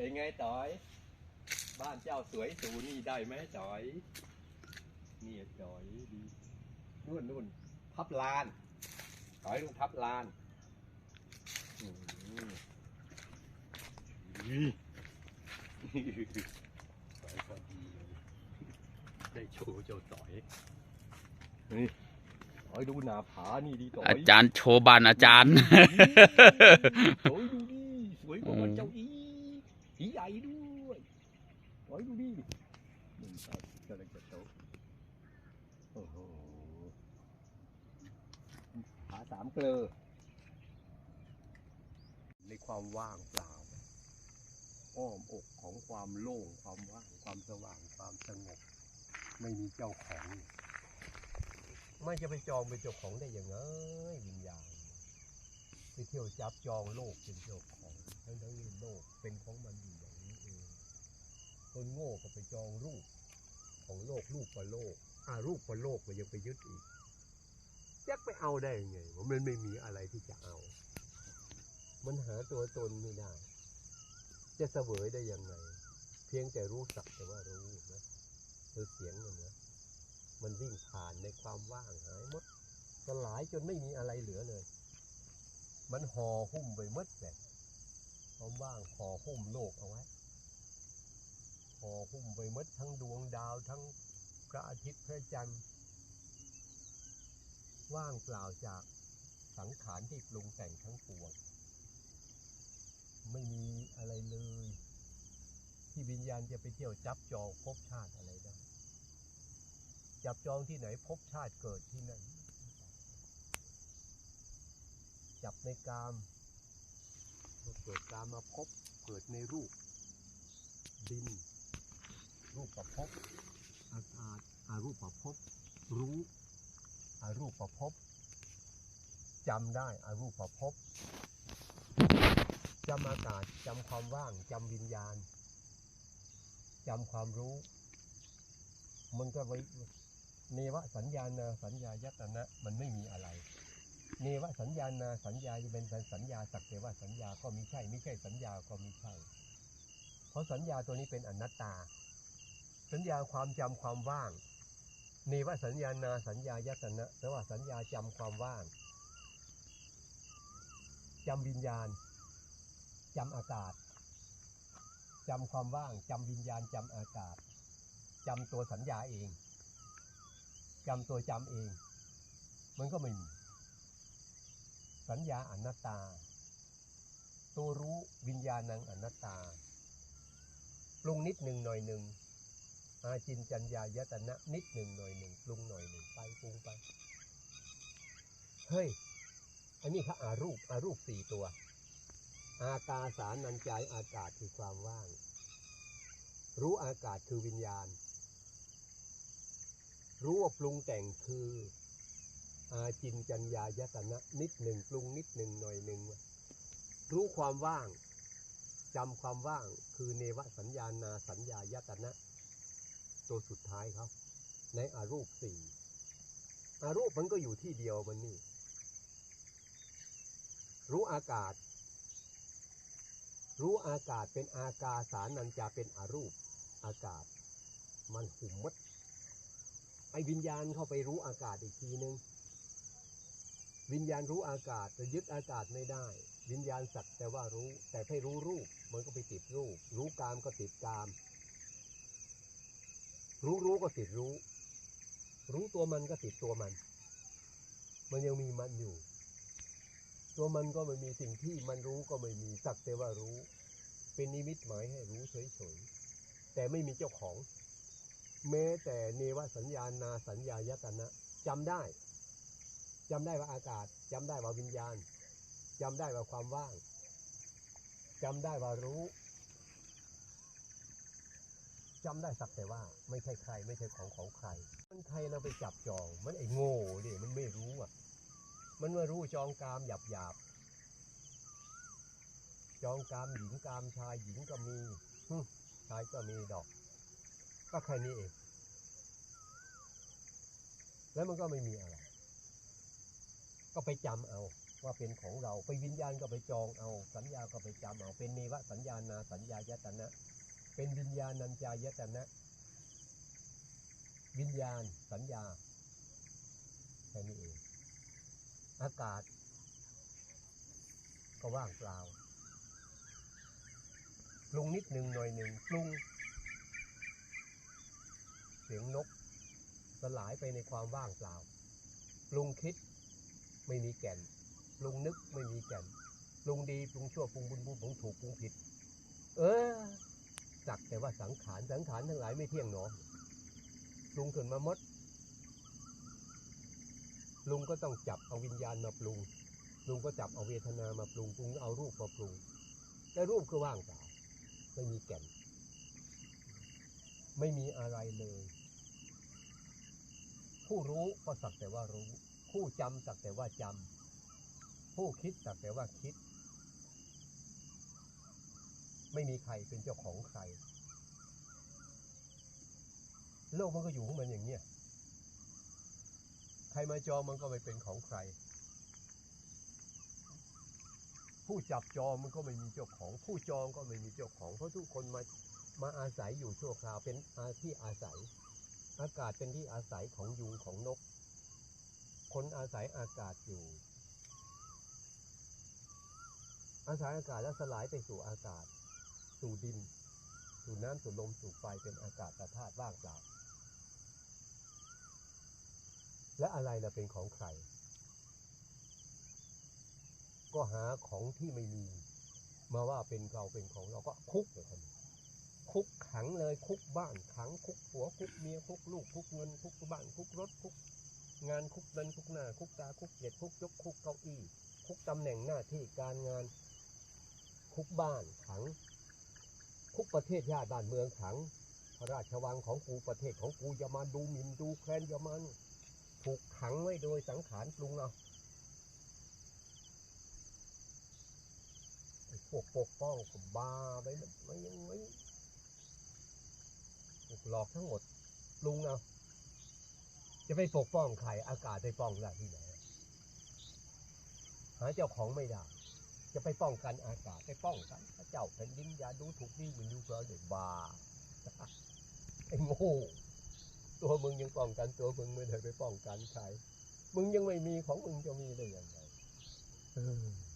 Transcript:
เป็นไงต่อย บ้านเจ้าสวยสูนี่ได้ไหมจอย นี่จอยดีนู่นนู่นทับลานจอยต้องทับลานอืมนี่สวยพอดีเลยได้โชว์เจ้าต่อยนี่ต่อยดูหนาผานี่ดีต่อยอาจารย์โชว์บานอาจารย์ โอ้ยดูดิสวยกว่ามันเจ้าอี ผีใหญ่ด้วยโอ้ยดูดิหนึ่งสองกำลังจะโตโอ้โหผาสามเกลอในความว่างเปล่า อ้อมอกของความโล่งความว่างความสว่างความสงบ ไม่มีเจ้าของ ไม่จะไปจองเป็นเจ้าของได้อยังไงวิญญาณไปเที่ยวจับจองโลกเป็นเจ้าของ ทั้งทั้งๆที่โลกเป็นของมันอยู่อย่างนี้เองคนโง่ก็ไปจองรูปของโลกรูปประโลกอารูปประโลกก็ยังไปยึดอีกยักไปเอาได้ยังไงว่ามันไม่มีอะไรที่จะเอา มันหาตัวตนไม่ได้ จะเสวยได้ยังไง เพียงแต่รู้สักแต่ว่ารู้นะเออเสียงมันนะมันวิ่งผ่านในความว่างหายหมดสลายจนไม่มีอะไรเหลือเลย มันห่อหุ้มไปหมดแบบ ความว่างห่อหุ้มโลกเอาไว้ห่อหุ้มไปหมดทั้งดวงดาวทั้งพระอาทิตย์พระจันทร์ ว่างเปล่าจากสังขารที่ปรุงแต่งทั้งปวง ไม่มีอะไรเลย ที่วิญญาณจะไปเที่ยวจับจองภพชาติอะไรได้จับจองที่ไหนภพชาติเกิดที่นั่นจับในกาม เกิดกามมาพบเกิดในรูป ดิน รูปประพบอากาศอารูปประพบรู้อารูปประพบจำได้อารูปประพบจำอากาศจำความว่างจำวิญญาณจำความรู้ มันก็ไว้เนวสัญญาณสัญญายตนะมันไม่มีอะไร เนวสัญญาณนาสัญญาจะเป็นสัญญาสักแต่ว่าสัญญาก็มีใช่ ไม่ใช่สัญญาก็มีใช่ เพราะสัญญาตัวนี้เป็นอนัตตา สัญญาความจำความว่างเนวสัญญานาสัญญายตนะแปลว่าสัญญาจำความว่างจำวิญญาณจำอากาศจำความว่างจำวิญญาณจำอากาศจำตัวสัญญาเองจำตัวจำเอง มันก็ไม่มี สัญญาอนัตตา ตัวรู้วิญญาณังอนัตตา ปรุงนิดหนึ่งหน่อยหนึ่งอาจินจัญญายตนะนิดหนึ่งหน่อยหนึ่งปรุงหน่อยหนึ่งไปปรุงไป เฮ้ย อันนี้เขาอารูปอารูปสี่ตัว อากาสานัญจายอากาศคือความว่าง รู้อากาศคือวิญญาณ รู้ว่าปรุงแต่งคือ อาจินจัญญายตนะนิดหนึ่งปรุงนิดหนึ่งหน่อยหนึ่งรู้ความว่างจำความว่างคือเนวสัญญานาสัญญายตนะ ตัวสุดท้ายเขาในอารูปสี่อารูปมันก็อยู่ที่เดียวมันนี่ รู้อากาศ รู้อากาศเป็นอากาสานัญจาเป็นอารูป อากาศ มันหุ่มมัดไอวิญญาณเข้าไปรู้อากาศอีกทีนึง วิญญาณรู้อากาศแต่ยึดอากาศไม่ได้ วิญญาณสักแต่ว่ารู้ แต่ไม่รู้รูปมันก็ไปติดรูป รู้กามก็ติดกาม รู้รู้ก็ติดรู้ รู้ตัวมันก็ติดตัวมัน มันยังมีมันอยู่ ตัวมันก็ไม่มีสิ่งที่มันรู้ก็ไม่มีสักแต่ว่ารู้ เป็นนิมิตหมายให้รู้เฉยๆแต่ไม่มีเจ้าของ แม้แต่เนวสัญญาณนาสัญญายตนะจำได้ จำได้ว่าอากาศจำได้ว่าวิญญาณจำได้ว่าความว่างจำได้ว่ารู้จำได้สักแต่ว่าไม่ใช่ใคร ไม่ใช่ของของใคร มันใครเราไปจับจอง มันไอ้โง่ดิมันไม่รู้อะ มันไม่รู้จองกามหยาบหยาบจองกามหญิงกามชายหญิงก็มีชายก็มีดอก ก็แค่นี้เอง แล้วมันก็ไม่มีอะไร ก็ไปจำเอาว่าเป็นของเราไปวิญญาณก็ไปจองเอา สัญญาก็ไปจำเอา เป็นเนวสัญญานาสัญญายตนะ เป็นวิญญาณัญจายตนะ วิญญาณสัญญาแค่นี้เอง อากาศ ก็ว่างเปล่าปรุงนิดหนึ่งหน่อยหนึ่งปรุง เสียงนกสลายไปในความว่างเปล่าปรุงคิด ไม่มีแก่นปรุงนึกไม่มีแก่นปรุงดีปรุงชั่วปรุงบุญปรุงผงถูกปรุงผิด เออสักแต่ว่าสังขารสังขารทั้งหลายไม่เที่ยงหนอปรุงขึ้นมามดปรุงก็ต้องจับเอาวิญญาณมาปรุงปรุงก็จับเอาเวทนามาปรุงปรุงเอารูปมาปรุงแต่รูปคือว่างเปล่าไม่มีแก่น ไม่มีอะไรเลย ผู้รู้ก็สักแต่ว่ารู้ ผู้จำสักแต่ว่าจำผู้คิดสักแต่ว่าคิด ไม่มีใครเป็นเจ้าของใคร โลกมันก็อยู่ของมันอย่างเนี้ยใครมาจองมันก็ไม่เป็นของใคร ผู้จับจองมันก็ไม่มีเจ้าของ ผู้จองก็ไม่มีเจ้าของ เพราะทุกคนมามาอาศัยอยู่ชั่วคราวเป็นอาที่อาศัย อากาศเป็นที่อาศัยของยุงของนก คนอาศัยอากาศอยู่ อาศัยอากาศแล้วสลายไปสู่อากาศ สู่ดิน สู่น้ำสู่ลมสู่ไฟเป็นอากาศธาตุว่างเปล่า และอะไรล่ะเป็นของใคร ก็หาของที่ไม่มี มาว่าเป็นเราเป็นของเราก็คุกเลยคนคุกขังเลยคุกบ้านขังคุกผัวคุกเมียคุกลูกคุกเงินคุกบ้านคุกรถคุก งานคุกเดินคุกหน้า คุกตาคุกเกียรติคุกยกคุกเก้าอี้ คุกตำแหน่งหน้าที่การงาน คุกบ้านขัง คุกประเทศญาติบ้านเมืองขัง พระราชวังของกูประเทศของกูอย่ามาดูหมิ่นดูแคลนอย่ามาถูกขังไว้โดยสังขารปรุงเอาพวกปกป้องก็บ้าไปไม่ยังไม่หลอกทั้งหมดปรุงเอา จะไปปกป้องใครอากาศไปป้องได้ที่ไหนหาเจ้าของไม่ได้ จะไปป้องกันอากาศไปป้องกันพระเจ้าแผ่นดินอย่าดูถูกดีเหมือนดูเราเด็กบาไอ้โง่ตัวมึงยังป้องกันตัวมึงไม่ได้ไปป้องกันใครมึงยังไม่มีของมึงจะมีได้ยังไงเออ